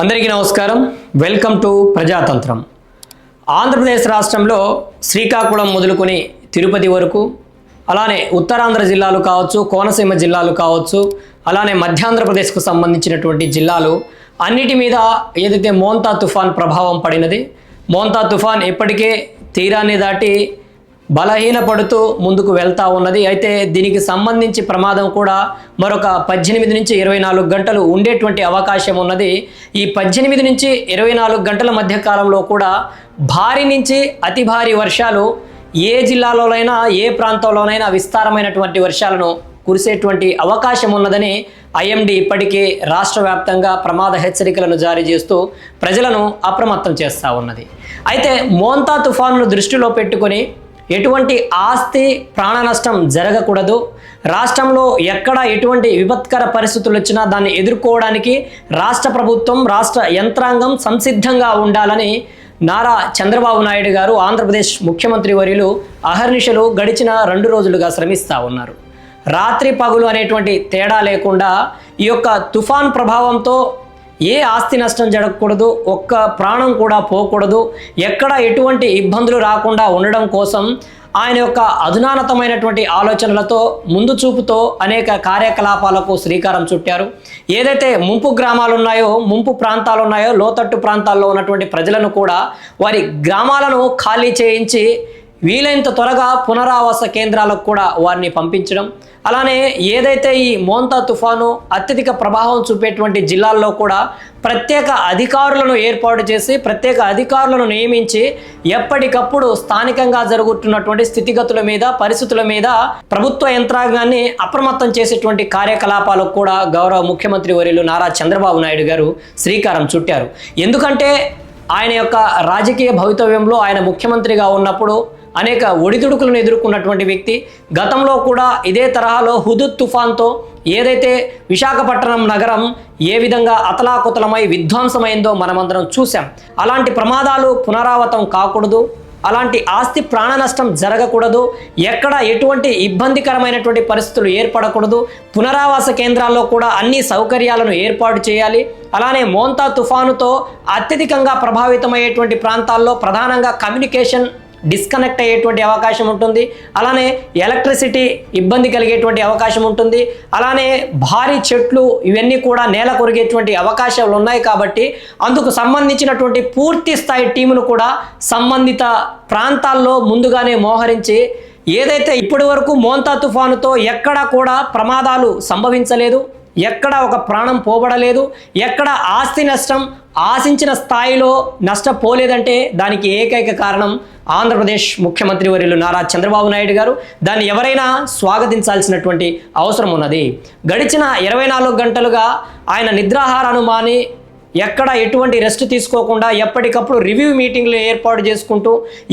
అందరికీ నమస్కారం. Welcome to Prajatantram. Andhra Pradesh రాష్ట్రంలో శ్రీకాకుళం మొదలుకొని తిరుపతి వరకు అలానే ఉత్తరాంధ్ర జిల్లాలు కావచ్చు కోనసీమ జిల్లాలు కావచ్చు అలానే మధ్యాంధ్రప్రదేశ్కు సంబంధించినటువంటి జిల్లాలు అన్నిటి మీద ఏదైతే మోంతా తుఫాన్ ప్రభావం పడినది మోంతా తుఫాన్ ఇప్పటికే తీరాన్ని దాటి బలహీనపడుతూ ముందుకు వెళ్తా ఉన్నది. అయితే దీనికి సంబంధించి ప్రమాదం కూడా మరొక పద్దెనిమిది నుంచి ఇరవై నాలుగు గంటలు ఉండేటువంటి అవకాశం ఉన్నది. ఈ పద్దెనిమిది నుంచి ఇరవై నాలుగు గంటల మధ్య కాలంలో కూడా భారీ నుంచి అతి భారీ వర్షాలు ఏ జిల్లాలోనైనా ఏ ప్రాంతంలోనైనా విస్తారమైనటువంటి వర్షాలను కురిసేటువంటి అవకాశం ఉన్నదని ఐఎండి ఇప్పటికే రాష్ట్ర వ్యాప్తంగా ప్రమాద హెచ్చరికలను జారీ చేస్తూ ప్రజలను అప్రమత్తం చేస్తూ ఉన్నది. అయితే మోంతా తుఫానును దృష్టిలో పెట్టుకొని ఎటువంటి ఆస్తి ప్రాణ నష్టం జరగకూడదు. రాష్ట్రంలో ఎక్కడ ఎటువంటి విపత్కర పరిస్థితులు వచ్చినా దాన్ని ఎదుర్కోవడానికి రాష్ట్ర ప్రభుత్వం రాష్ట్ర యంత్రాంగం సంసిద్ధంగా ఉండాలని నారా చంద్రబాబు నాయుడు గారు ఆంధ్రప్రదేశ్ ముఖ్యమంత్రి వర్యులు అహర్నిశలు గడిచిన రెండు రోజులుగా శ్రమిస్తూ ఉన్నారు. రాత్రి పగులు అనేటువంటి తేడా లేకుండా ఈ యొక్క తుఫాన్ ప్రభావంతో ఏ ఆస్తి నష్టం జరగకూడదు ఒక్క ప్రాణం కూడా పోకూడదు ఎక్కడ ఎటువంటి ఇబ్బందులు రాకుండా ఉండడం కోసం ఆయన యొక్క అధునాతమైనటువంటి ఆలోచనలతో ముందు చూపుతో అనేక కార్యకలాపాలకు శ్రీకారం చుట్టారు. ఏదైతే ముంపు గ్రామాలు ఉన్నాయో ముంపు ప్రాంతాలు ఉన్నాయో లోతట్టు ప్రాంతాల్లో ఉన్నటువంటి ప్రజలను కూడా వారి గ్రామాలను ఖాళీ చేయించి వీలైనంత త్వరగా పునరావాస కేంద్రాలకు కూడా వారిని పంపించడం. అలానే ఏదైతే ఈ మోంతా తుఫాను అత్యధిక ప్రభావం చూపేటువంటి జిల్లాల్లో కూడా ప్రత్యేక అధికారులను ఏర్పాటు చేసి ప్రత్యేక అధికారులను నియమించి ఎప్పటికప్పుడు స్థానికంగా జరుగుతున్నటువంటి స్థితిగతుల మీద పరిస్థితుల మీద ప్రభుత్వ యంత్రాంగాన్ని అప్రమత్తం చేసేటువంటి కార్యకలాపాలకు కూడా గౌరవ ముఖ్యమంత్రి వర్యులు నారా చంద్రబాబు నాయుడు గారు శ్రీకారం చుట్టారు. ఎందుకంటే ఆయన యొక్క రాజకీయ భవితవ్యంలో ఆయన ముఖ్యమంత్రిగా ఉన్నప్పుడు అనేక ఒడిదుడుకులను ఎదుర్కొన్నటువంటి వ్యక్తి. గతంలో కూడా ఇదే తరహాలో హుదుద్ తుఫాన్తో ఏదైతే విశాఖపట్నం నగరం ఏ విధంగా అతలాకుతలమై విధ్వంసమైందో మనమందరం చూసాం అలాంటి ప్రమాదాలు పునరావృతం కాకూడదు. అలాంటి ఆస్తి ప్రాణ నష్టం జరగకూడదు. ఎక్కడ ఎటువంటి ఇబ్బందికరమైనటువంటి పరిస్థితులు ఏర్పడకూడదు. పునరావాస కేంద్రాల్లో కూడా అన్ని సౌకర్యాలను ఏర్పాటు చేయాలి. అలానే మోంతా తుఫానుతో అత్యధికంగా ప్రభావితమయ్యేటువంటి ప్రాంతాల్లో ప్రధానంగా కమ్యూనికేషన్ డిస్కనెక్ట్ అయ్యేటువంటి అవకాశం ఉంటుంది. అలానే ఎలక్ట్రిసిటీ ఇబ్బంది కలిగేటువంటి అవకాశం ఉంటుంది. అలానే భారీ చెట్లు ఇవన్నీ కూడా నేల కొరిగేటువంటి అవకాశాలు ఉన్నాయి కాబట్టి అందుకు సంబంధించినటువంటి పూర్తి స్థాయి టీమును కూడా సంబంధిత ప్రాంతాల్లో ముందుగానే మోహరించి ఏదైతే ఇప్పటి వరకు మోంతా తుఫానుతో ఎక్కడా కూడా ప్రమాదాలు సంభవించలేదు. ఎక్కడ ఒక ప్రాణం పోబడలేదు ఎక్కడ ఆస్తి నష్టం ఆశించిన స్థాయిలో నష్టపోలేదంటే దానికి ఏకైక కారణం ఆంధ్రప్రదేశ్ ముఖ్యమంత్రి వర్యులు నారా చంద్రబాబు నాయుడు గారు. దాన్ని ఎవరైనా స్వాగతించాల్సినటువంటి అవసరం ఉన్నది. గడిచిన ఇరవై నాలుగు గంటలుగా ఆయన నిద్రాహారాన్ని మాని ఎక్కడ ఎటువంటి రెస్ట్ తీసుకోకుండా ఎప్పటికప్పుడు రివ్యూ మీటింగ్లు ఏర్పాటు చేసుకుంటూ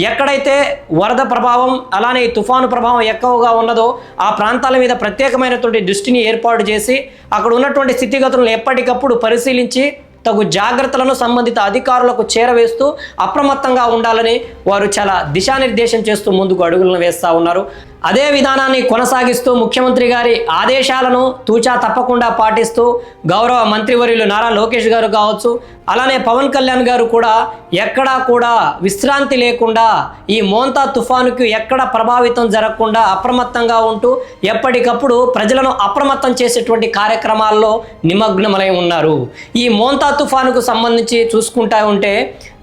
ఎక్కడైతే వరద ప్రభావం అలానే తుఫాను ప్రభావం ఎక్కువగా ఉన్నదో ఆ ప్రాంతాల మీద ప్రత్యేకమైనటువంటి దృష్టిని ఏర్పాటు చేసి అక్కడ ఉన్నటువంటి స్థితిగతులను ఎప్పటికప్పుడు పరిశీలించి తగు జాగ్రత్తలను సంబంధిత అధికారులకు చేరవేస్తూ అప్రమత్తంగా ఉండాలని వారు చాలా దిశానిర్దేశం చేస్తూ ముందుకు అడుగులను వేస్తూ ఉన్నారు. అదే విధానాన్ని కొనసాగిస్తూ ముఖ్యమంత్రి గారి ఆదేశాలను తూచా తప్పకుండా పాటిస్తూ గౌరవ మంత్రివర్యులు నారా లోకేష్ గారు కావచ్చు అలానే పవన్ కళ్యాణ్ గారు కూడా ఎక్కడా కూడా విశ్రాంతి లేకుండా ఈ మోంతా తుఫానుకు ఎక్కడ ప్రభావితం జరగకుండా అప్రమత్తంగా ఉంటూ ఎప్పటికప్పుడు ప్రజలను అప్రమత్తం చేసేటువంటి కార్యక్రమాల్లో నిమగ్నమై ఉన్నారు. ఈ మోంతా తుఫానుకు సంబంధించి చూసుకుంటా ఉంటే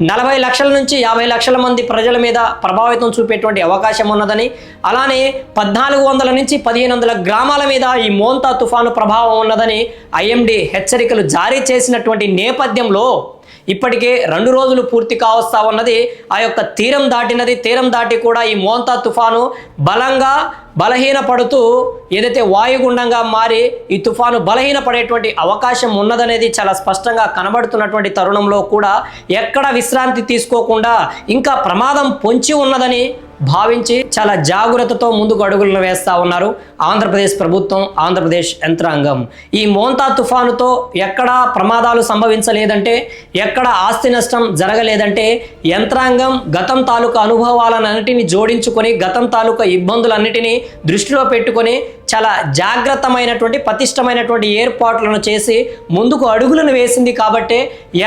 నలభై లక్షల నుంచి యాభై లక్షల మంది ప్రజల మీద ప్రభావితం చూపేటువంటి అవకాశం ఉన్నదని అలానే పద్నాలుగు వందల నుంచి పదిహేను వందల గ్రామాల మీద ఈ మోంతా తుఫాను ప్రభావం ఉన్నదని ఐఎండి హెచ్చరికలు జారీ చేసినటువంటి నేపథ్యంలో ఇప్పటికే రెండు రోజులు పూర్తి కావస్తా ఉన్నది. ఆ యొక్క తీరం దాటినది తీరం దాటి కూడా ఈ మోంతా తుఫాను బలంగా బలహీనపడుతూ ఏదైతే వాయుగుండంగా మారి ఈ తుఫాను బలహీనపడేటువంటి అవకాశం ఉన్నదనేది చాలా స్పష్టంగా కనబడుతున్నటువంటి తరుణంలో కూడా ఎక్కడ విశ్రాంతి తీసుకోకుండా ఇంకా ప్రమాదం పొంచి ఉన్నదని భావించి చాలా జాగ్రత్తతో ముందుకు అడుగులను వేస్తూ ఉన్నారు ఆంధ్రప్రదేశ్ ప్రభుత్వం ఆంధ్రప్రదేశ్ యంత్రాంగం. ఈ మోంతా తుఫానుతో ఎక్కడా ప్రమాదాలు సంభవించలేదంటే ఎక్కడ ఎక్కడ ఆస్తి నష్టం జరగలేదంటే యంత్రాంగం గతం తాలూకా అనుభవాలన్నిటిని జోడించుకొని గతం తాలూకా ఇబ్బందులన్నిటినీ దృష్టిలో పెట్టుకొని చాలా జాగ్రత్తమైనటువంటి పతిష్టమైనటువంటి ఏర్పాట్లను చేసి ముందుకు అడుగులను వేసింది కాబట్టే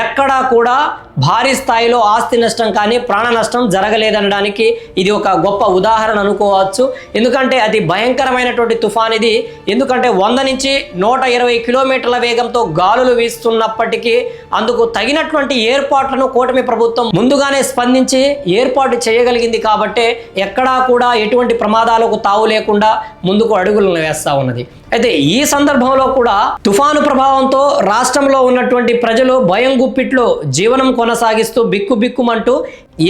ఎక్కడా కూడా భారీ స్థాయిలో ఆస్తి నష్టం కానీ ప్రాణ నష్టం జరగలేదనడానికి ఇది ఒక గొప్ప ఉదాహరణ అనుకోవచ్చు. ఎందుకంటే అది భయంకరమైనటువంటి తుఫాన్ ఇది ఎందుకంటే వంద నుంచి నూట ఇరవై కిలోమీటర్ల వేగంతో గాలులు వీస్తున్నప్పటికీ అందుకు తగినటువంటి ఏర్పాట్లను కూటమి ప్రభుత్వం ముందుగానే స్పందించి ఏర్పాటు చేయగలిగింది కాబట్టే ఎక్కడా కూడా ఎటువంటి ప్రమాదాలకు తావు లేకుండా ముందుకు అడుగులను వేస్తా ఉన్నది. అయితే ఈ సందర్భంలో కూడా తుఫాను ప్రభావంతో రాష్ట్రంలో ఉన్నటువంటి ప్రజలు భయం గుప్పిట్లో జీవనం కొనసాగిస్తూ బిక్కు బిక్కుమంటూ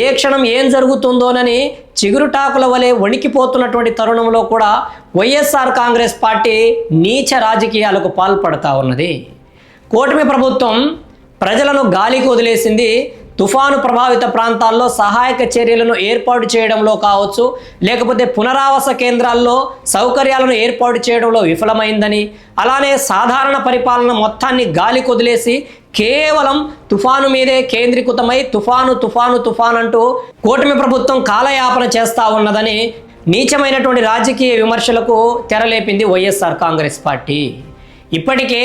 ఏ క్షణం ఏం జరుగుతుందోనని చిగురుటాకుల వలె వణికిపోతున్నటువంటి తరుణంలో కూడా వైఎస్ఆర్ కాంగ్రెస్ పార్టీ నీచ రాజకీయాలకు పాల్పడతా ఉన్నది. కూటమి ప్రభుత్వం ప్రజలను గాలికి వదిలేసింది తుఫాను ప్రభావిత ప్రాంతాల్లో సహాయక చర్యలను ఏర్పాటు చేయడంలో కావచ్చు లేకపోతే పునరావాస కేంద్రాల్లో సౌకర్యాలను ఏర్పాటు చేయడంలో విఫలమైందని అలానే సాధారణ పరిపాలన మొత్తాన్ని గాలి కొదిలేసి కేవలం తుఫాను మీదే కేంద్రీకృతమై తుఫాను తుఫాను తుఫాన్ అంటూ కూటమి ప్రభుత్వం కాలయాపన చేస్తా ఉన్నదని నీచమైనటువంటి రాజకీయ విమర్శలకు తెరలేపింది వైఎస్ఆర్ కాంగ్రెస్ పార్టీ. ఇప్పటికే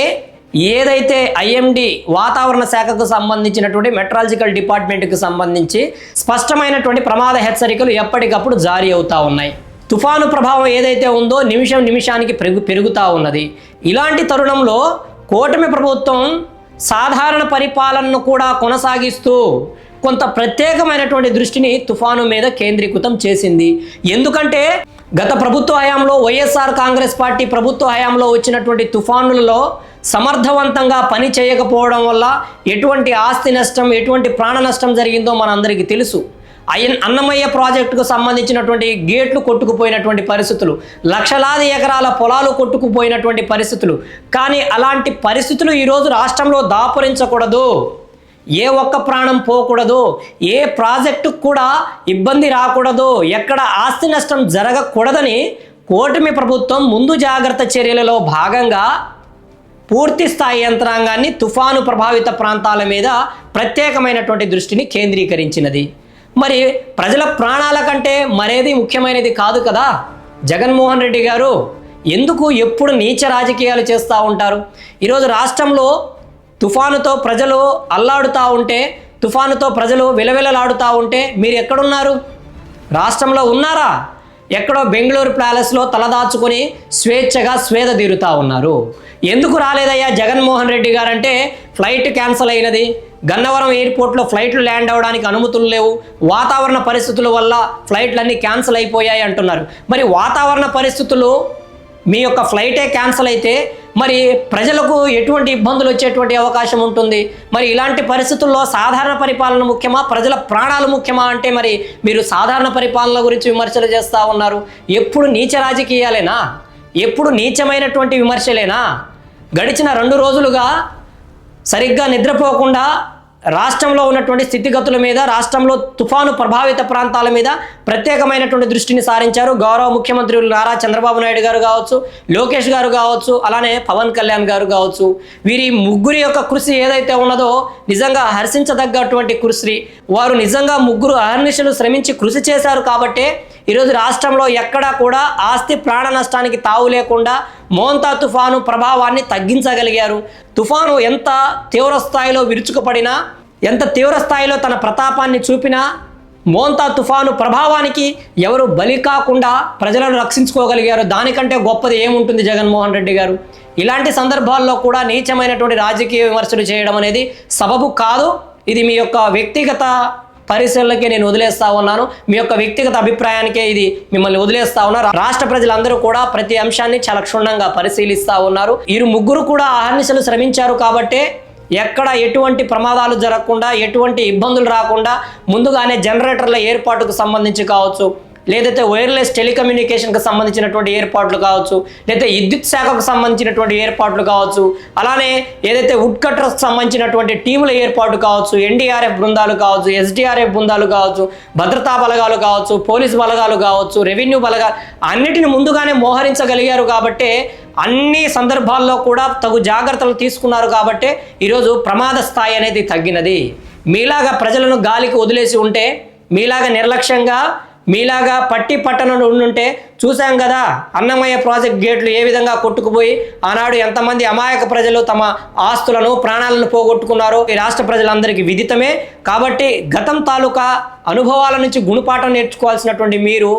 ఏదైతే ఐఎండి వాతావరణ శాఖకు సంబంధించినటువంటి మెట్రాలజికల్ డిపార్ట్మెంట్కి సంబంధించి స్పష్టమైనటువంటి ప్రమాద హెచ్చరికలు ఎప్పటికప్పుడు జారీ అవుతా ఉన్నాయి. తుఫాను ప్రభావం ఏదైతే ఉందో నిమిషం నిమిషానికి పెరుగు పెరుగుతూ ఉన్నది. ఇలాంటి తరుణంలో కూటమి ప్రభుత్వం సాధారణ పరిపాలనను కూడా కొనసాగిస్తూ కొంత ప్రత్యేకమైనటువంటి దృష్టిని తుఫాను మీద కేంద్రీకృతం చేసింది. ఎందుకంటే గత ప్రభుత్వ హయాంలో వైఎస్ఆర్ కాంగ్రెస్ పార్టీ ప్రభుత్వ హయాంలో వచ్చినటువంటి తుఫానులలో సమర్థవంతంగా పని చేయకపోవడం వల్ల ఎటువంటి ఆస్తి నష్టం ఎటువంటి ప్రాణ నష్టం జరిగిందో మనందరికీ తెలుసు. అయన్ అన్నమయ్య ప్రాజెక్టుకు సంబంధించినటువంటి గేట్లు కొట్టుకుపోయినటువంటి పరిస్థితులు లక్షలాది ఎకరాల పొలాలు కొట్టుకుపోయినటువంటి పరిస్థితులు. కానీ అలాంటి పరిస్థితులు ఈరోజు రాష్ట్రంలో దాపురించకూడదు. ఏ ఒక్క ప్రాణం పోకూడదు. ఏ ప్రాజెక్టుకు కూడా ఇబ్బంది రాకూడదు. ఎక్కడ ఆస్తి నష్టం జరగకూడదని కూటమి ప్రభుత్వం ముందు జాగ్రత్త చర్యలలో భాగంగా పూర్తి స్థాయి యంత్రాంగాన్ని తుఫాను ప్రభావిత ప్రాంతాల మీద ప్రత్యేకమైనటువంటి దృష్టిని కేంద్రీకరించినది. మరి ప్రజల ప్రాణాల కంటే మరేది ముఖ్యమైనది కాదు కదా? జగన్మోహన్ రెడ్డి గారు ఎందుకు ఎప్పుడు నీచ రాజకీయాలు చేస్తూ ఉంటారు? ఈరోజు రాష్ట్రంలో తుఫానుతో ప్రజలు అల్లాడుతూ ఉంటే తుఫానుతో ప్రజలు విలవిలలాడుతూ ఉంటే మీరు ఎక్కడున్నారు? రాష్ట్రంలో ఉన్నారా? ఎక్కడో బెంగళూరు ప్యాలెస్లో తలదాచుకొని స్వేచ్ఛగా స్వేద తీరుతా ఉన్నారు. ఎందుకు రాలేదయ్యా జగన్మోహన్ రెడ్డి గారంటే ఫ్లైట్ క్యాన్సిల్ అయినది. గన్నవరం ఎయిర్పోర్ట్లో ఫ్లైట్లు ల్యాండ్ అవ్వడానికి అనుమతులు లేవు. వాతావరణ పరిస్థితుల వల్ల ఫ్లైట్లన్నీ క్యాన్సిల్ అయిపోయాయి అంటున్నారు. మరి వాతావరణ పరిస్థితులు మీ యొక్క ఫ్లైటే క్యాన్సిల్ అయితే మరి ప్రజలకు ఎటువంటి ఇబ్బందులు వచ్చేటువంటి అవకాశం ఉంటుంది? మరి ఇలాంటి పరిస్థితుల్లో సాధారణ పరిపాలన ముఖ్యమా? ప్రజల ప్రాణాలు ముఖ్యమా? అంటే మరి మీరు సాధారణ పరిపాలన గురించి విమర్శలు చేస్తూ ఉన్నారు. ఎప్పుడు నీచ రాజకీయాలేనా? ఎప్పుడు నీచమైనటువంటి విమర్శలేనా? గడిచిన రెండు రోజులుగా సరిగ్గా నిద్రపోకుండా రాష్ట్రంలో ఉన్నటువంటి స్థితిగతుల మీద రాష్ట్రంలో తుఫాను ప్రభావిత ప్రాంతాల మీద ప్రత్యేకమైనటువంటి దృష్టిని సారించారు. గౌరవ ముఖ్యమంత్రి నారా చంద్రబాబు నాయుడు గారు కావచ్చు లోకేష్ గారు కావచ్చు అలానే పవన్ కళ్యాణ్ గారు కావచ్చు. వీరి ముగ్గురి యొక్క కృషి ఏదైతే ఉన్నదో నిజంగా హర్షించదగ్గటువంటి కృషి. వారు నిజంగా ముగ్గురు అహర్నిశలు శ్రమించి కృషి చేశారు కాబట్టే ఈరోజు రాష్ట్రంలో ఎక్కడా కూడా ఆస్తి ప్రాణ నష్టానికి తావు లేకుండా మోంతా తుఫాను ప్రభావాన్ని తగ్గించగలిగారు. తుఫాను ఎంత తీవ్ర స్థాయిలో విరుచుకుపడినా ఎంత తీవ్ర స్థాయిలో తన ప్రతాపాన్ని చూపినా మోంతా తుఫాను ప్రభావానికి ఎవరు బలి కాకుండా ప్రజలను రక్షించుకోగలిగారు. దానికంటే గొప్పది ఏముంటుంది జగన్మోహన్ రెడ్డి గారు? ఇలాంటి సందర్భాల్లో కూడా నీచమైనటువంటి రాజకీయ విమర్శలు చేయడం అనేది సబబు కాదు. ఇది మీ యొక్క వ్యక్తిగత పరిశీలనకే నేను వదిలేస్తా ఉన్నాను. మీ యొక్క వ్యక్తిగత అభిప్రాయానికే ఇది మిమ్మల్ని వదిలేస్తా ఉన్నారు రాష్ట్ర ప్రజలందరూ కూడా ప్రతి అంశాన్ని చాలా క్షుణ్ణంగా పరిశీలిస్తా ఉన్నారు. వీరు ముగ్గురు కూడా అహర్నిశలు శ్రమించారు కాబట్టే ఎక్కడ ఎటువంటి ప్రమాదాలు జరగకుండా ఎటువంటి ఇబ్బందులు రాకుండా ముందుగానే జనరేటర్ల ఏర్పాటుకు సంబంధించి కావచ్చు. లేదైతే వైర్లెస్ టెలికమ్యూనికేషన్కి సంబంధించినటువంటి ఏర్పాట్లు కావచ్చు లేదా విద్యుత్ శాఖకు సంబంధించినటువంటి ఏర్పాట్లు కావచ్చు అలానే ఏదైతే వుడ్ కట్టర్స్కి సంబంధించినటువంటి టీముల ఏర్పాటు కావచ్చు ఎన్డీఆర్ఎఫ్ బృందాలు కావచ్చు ఎస్డీఆర్ఎఫ్ బృందాలు కావచ్చు భద్రతా బలగాలు కావచ్చు పోలీసు బలగాలు కావచ్చు రెవెన్యూ బలగాలు అన్నిటిని ముందుగానే మోహరించగలిగారు కాబట్టి అన్ని సందర్భాల్లో కూడా తగు జాగ్రత్తలు తీసుకున్నారు కాబట్టి ఈరోజు ప్రమాద స్థాయి అనేది తగ్గినది. మీలాగా ప్రజలను గాలికి వదిలేసి ఉంటే మీలాగా నిర్లక్ష్యంగా మీలాగా పట్టి పట్టణంలో ఉండుంటే చూశాం కదా అన్నమయ్య ప్రాజెక్ట్ గేట్లు ఏ విధంగా కొట్టుకుపోయి ఆనాడు ఎంతమంది అమాయక ప్రజలు తమ ఆస్తులను ప్రాణాలను పోగొట్టుకున్నారో ఈ రాష్ట్ర ప్రజలందరికీ విదితమే. కాబట్టి గతం తాలూకా అనుభవాల నుంచి గుణపాఠం నేర్చుకోవాల్సినటువంటి మీరు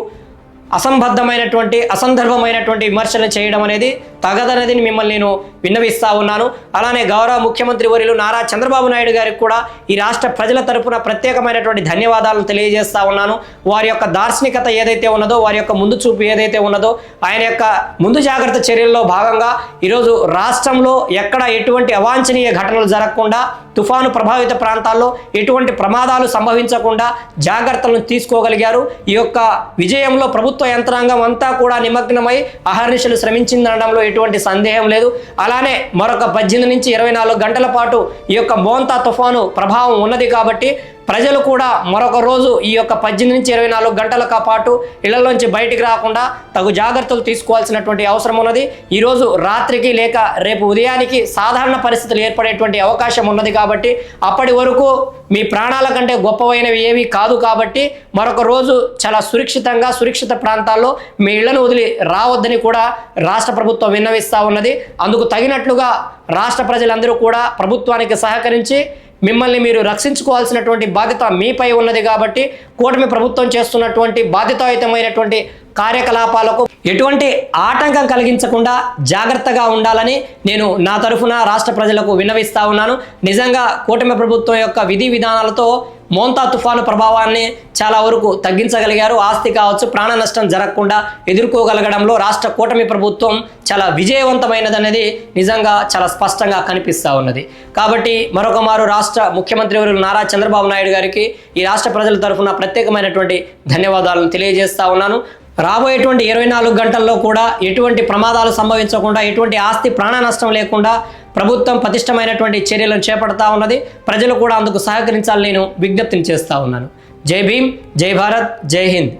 అసంబద్ధమైనటువంటి అసందర్భమైనటువంటి విమర్శలు చేయడం అనేది తగదనేది మిమ్మల్ని నేను విన్నవిస్తా ఉన్నాను. అలానే గౌరవ ముఖ్యమంత్రి వర్యులు నారా చంద్రబాబు నాయుడు గారికి కూడా ఈ రాష్ట్ర ప్రజల తరపున ప్రత్యేకమైనటువంటి ధన్యవాదాలను తెలియజేస్తా ఉన్నాను. వారి యొక్క దార్శనికత ఏదైతే ఉన్నదో వారి యొక్క ముందు చూపు ఏదైతే ఉన్నదో ఆయన యొక్క ముందు జాగ్రత్త చర్యల్లో భాగంగా ఈరోజు రాష్ట్రంలో ఎక్కడ ఎటువంటి అవాంఛనీయ ఘటనలు జరగకుండా తుఫాను ప్రభావిత ప్రాంతాల్లో ఎటువంటి ప్రమాదాలు సంభవించకుండా జాగ్రత్తలను తీసుకోగలిగారు. ఈ యొక్క విజయంలో ప్రభుత్వ యంత్రాంగం అంతా కూడా నిమగ్నమై అహర్నిశలు శ్రమించిందనడంలో ఎటువంటి సందేహం లేదు. అలానే మరొక పద్దెనిమిది నుంచి ఇరవై నాలుగు గంటల పాటు ఈ యొక్క మోంతా తుఫాను ప్రభావం ఉన్నది కాబట్టి ప్రజలు కూడా మరొక రోజు ఈ యొక్క పద్దెనిమిది నుంచి ఇరవై నాలుగు గంటల పాటు ఇళ్ళలోంచి బయటికి రాకుండా తగు జాగ్రత్తలు తీసుకోవాల్సినటువంటి అవసరం ఉన్నది. ఈరోజు రాత్రికి లేక రేపు ఉదయానికి సాధారణ పరిస్థితులు ఏర్పడేటువంటి అవకాశం ఉన్నది కాబట్టి అప్పటి వరకు మీ ప్రాణాల కంటే గొప్పవైనవి ఏవి కాదు కాబట్టి మరొక రోజు చాలా సురక్షితంగా సురక్షిత ప్రాంతాల్లో మీ ఇళ్ళను వదిలి రావద్దని కూడా రాష్ట్ర ప్రభుత్వం విన్నవిస్తూ ఉన్నది. అందుకు తగినట్లుగా రాష్ట్ర ప్రజలందరూ కూడా ప్రభుత్వానికి సహకరించి మిమ్మల్ని మీరు రక్షించుకోవాల్సినటువంటి బాధ్యత మీపై ఉన్నది కాబట్టి కూటమి ప్రభుత్వం చేస్తున్నటువంటి బాధ్యతాయుతమైనటువంటి కార్యకలాపాలకు ఎటువంటి ఆటంకం కలిగించకుండా జాగ్రత్తగా ఉండాలని నేను నా తరఫున రాష్ట్ర ప్రజలకు విన్నవిస్తా ఉన్నాను. నిజంగా కూటమి ప్రభుత్వం యొక్క విధి విధానాలతో మోంతా తుఫాను ప్రభావాన్ని చాలా వరకు తగ్గించగలిగారు. ఆస్తి కావచ్చు ప్రాణ నష్టం జరగకుండా ఎదుర్కోగలగడంలో రాష్ట్ర కూటమి ప్రభుత్వం చాలా విజయవంతమైనదనేది నిజంగా చాలా స్పష్టంగా కనిపిస్తూ ఉన్నది. కాబట్టి మరొక మారు రాష్ట్ర ముఖ్యమంత్రి వర్యులు నారా చంద్రబాబు నాయుడు గారికి ఈ రాష్ట్ర ప్రజల తరఫున ప్రత్యేకమైనటువంటి ధన్యవాదాలను తెలియజేస్తా ఉన్నాను. రాబోయేటువంటి ఇరవై నాలుగు గంటల్లో కూడా ఎటువంటి ప్రమాదాలు సంభవించకుండా ఎటువంటి ఆస్తి ప్రాణ నష్టం లేకుండా ప్రభుత్వం పటిష్టమైనటువంటి చర్యలను చేపడతా ఉన్నది. ప్రజలు కూడా అందుకు సహకరించాలని నేను విజ్ఞప్తిని చేస్తా ఉన్నాను. జై భీమ్ జై భారత్ జై హింద్.